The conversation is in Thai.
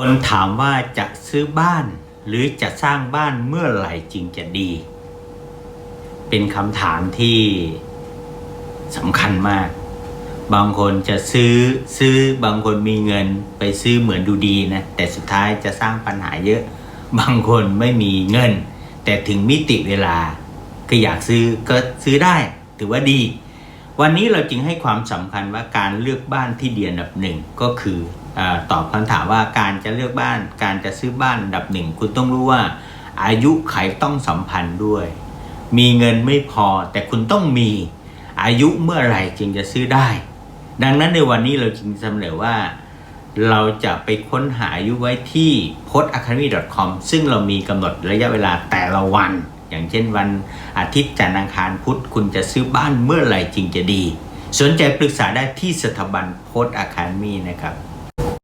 คนถามว่าจะซื้อบ้านหรือจะสร้างบ้านเมื่อไหร่จึงจะดี เป็นคำถามที่สำคัญมาก บางคนจะซื้อซื้อบางคนมีเงินไปซื้อเหมือนดูดีนะแต่สุดท้ายจะสร้างปัญหาเยอะ บางคนไม่มีเงิน แต่ถึงมิติเวลาก็อยากซื้อก็ซื้อได้ถือว่าดี วันนี้เราจึงให้ความสำคัญว่าการเลือกบ้านที่เดีอันดับหนึ่งก็คือ ตอบคำถามว่าการจะเลือกบ้าน การจะซื้อบ้านดับหนึ่งคุณต้องรู้ว่า อายุไขต้องสัมพันธ์ด้วย มีเงินไม่พอแต่คุณต้องมีอายุเมื่อไหร่จึงจะซื้อได้ ดังนั้นในวันนี้เราจึงเสนอว่า เราจะไปค้นหาอายุไว้ที่ p o s t a c a d e m y c o m ซึ่งเรามีกำหนดระยะเวลาแต่ละวัน อย่างเช่นวันอาทิตย์จันทร์อังคารพุธคุณจะซื้อบ้านเมื่อไหร่จึงจะดี สนใจปรึกษาได้ที่สถาบันโพสต์อะคาเดมีนะครับ